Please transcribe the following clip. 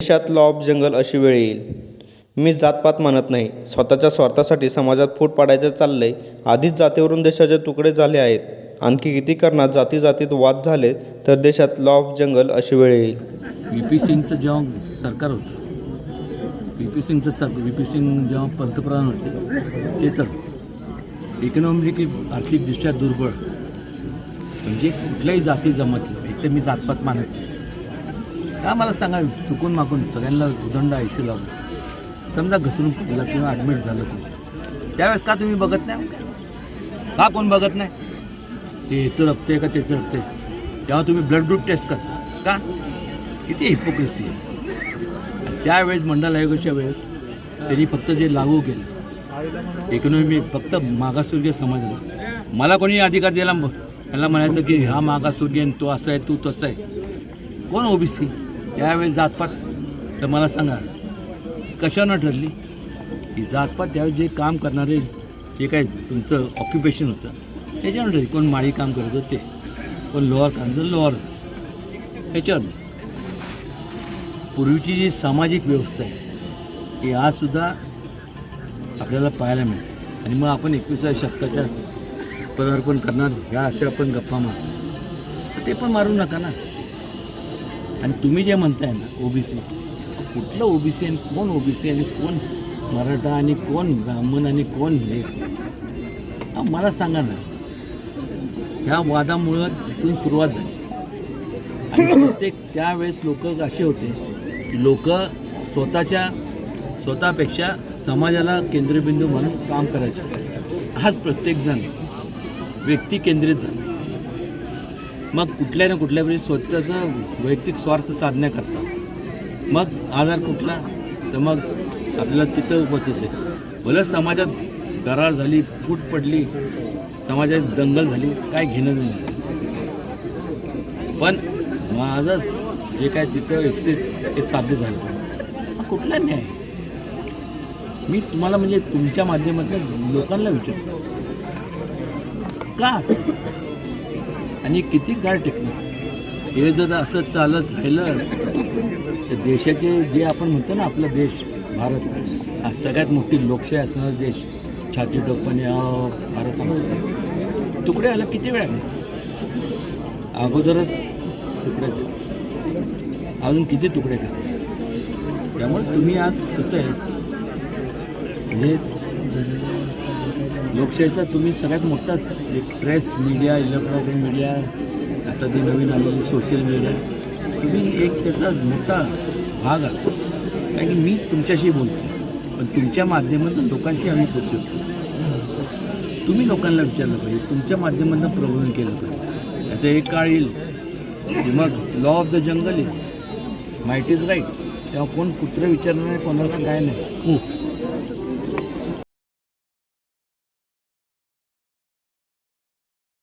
देशात law of जंगल अशी वेळ येईल. मी जातपात मानत नाही. स्वतःच्या स्वार्थासाठी समाजात फूट पाडायचं चाललंय. आधीच जातीवरून देशाचे तुकडे झाले आहेत. आणखी किती करणार? जाती जातीत वाद झाले तर देशात लॉ ऑफ जंगल अशी वेळ येईल. व्ही पी सिंगचं जेव्हा सरकार होतं व्ही पी सिंगचं सर व्ही पी सिंग जेव्हा पंतप्रधान होते ते तर इकॉनॉमिकली आर्थिकदृष्ट्या दुर्बळ. म्हणजे कुठल्याही जाती जमत एक तर मी जातपात मानत नाही. का मला सांगा चुकून मागून सगळ्यांना उदंड आयुष्य लावून समजा घसरून पडला किंवा ॲडमिट झालं कोण त्यावेळेस का तुम्ही बघत नाही? का कोण बघत नाही? ते याचं रक्त आहे का त्याचं रक्त आहे? तेव्हा तुम्ही ब्लड ग्रुप टेस्ट करता. का? किती हिपोक्रेसी आहे. त्यावेळेस मंडल आयोगाच्या वेळेस त्यांनी फक्त जे लागू केलं इकॉनॉमी फक्त मागासवर्गीय समाजाला. मला कोणी अधिकार दिला? म- मला म्हणायचं की हा मागासवर्गीय आणि तो असा आहे तू तसा आहे. कोण ओबीसी? त्यावेळेस जातपात. तर मला सांगा कशानं ठरली? की जातपात त्यावेळेस जे काम करणारे जे काय तुमचं ऑक्युपेशन होतं त्याच्यावर ठरली. कोण माळी काम करत होते ते कोण लोअर काम करत लोअर ह्याच्यावर पूर्वीची जी सामाजिक व्यवस्था आहे ती आजसुद्धा आपल्याला पाहायला मिळते. आणि मग आपण एकविसाव्या शतकाच्या पदार्पण करणार ह्या अशा आपण गप्पा मार ते पण मारू नका ना. आणि तुम्ही जे म्हणताय ना ओबीसी कुठलं ओबीसी आणि कोण ओबीसी आणि कोण मराठा आणि कोण ब्राह्मण आणि कोण हे? हा मला सांगा ना ह्या वादामुळं तिथून सुरुवात झाली. आणि प्रत्येक त्यावेळेस लोक असे होते की लोक स्वतःच्या स्वतःपेक्षा समाजाला केंद्रबिंदू म्हणून काम करायचे. आज प्रत्येकजण व्यक्ती केंद्रित झाला. मग कुठल्या ना कुठल्या वेळी स्वतःचं वैयक्तिक स्वार्थ साधण्याकरता. मग आधार कुठला? तर मग आपल्याला तिथं पोचायचं भलं समाजात दरार झाली फूट पडली समाजात दंगल झाली काय घेणं नाही. पण माझं जे काय तिथं विकसित हे साध्य झालं. कुठला न्याय? मी तुम्हाला म्हणजे तुमच्या माध्यमातून लोकांना विचारतो. का आणि किती काळ टिकणार? हे जर असं चालत राहिलं तर देशाचे जे आपण म्हणतो ना आपला देश भारत हा सगळ्यात मोठी लोकशाही असणारा देश छाती टोपणे भारत आमचा. तुकडे आला किती वेळा अगोदरच तुकड्याचे अजून किती तुकडे का त्यामुळे तुम्ही आज कसं आहे? म्हणजे लोकशाहीचा तुम्ही सगळ्यात मोठा एक प्रेस मीडिया इलेक्ट्रॉनिक मीडिया आता ती नवीन आलेली सोशल मीडिया तुम्ही एक त्याचा मोठा भाग आहात. कारण की मी तुमच्याशी बोलतो पण तुमच्या माध्यमातून लोकांशी आम्ही बोलू शकतो. तुम्ही लोकांना विचारलं पाहिजे तुमच्या माध्यमातून प्रबोधन केलं पाहिजे. आता एक काळ येईल की मग लॉ ऑफ द जंगल येईल माहिती इज राईट तेव्हा कोण कुत्रं विचारणार नाही कोणाला काय नाही.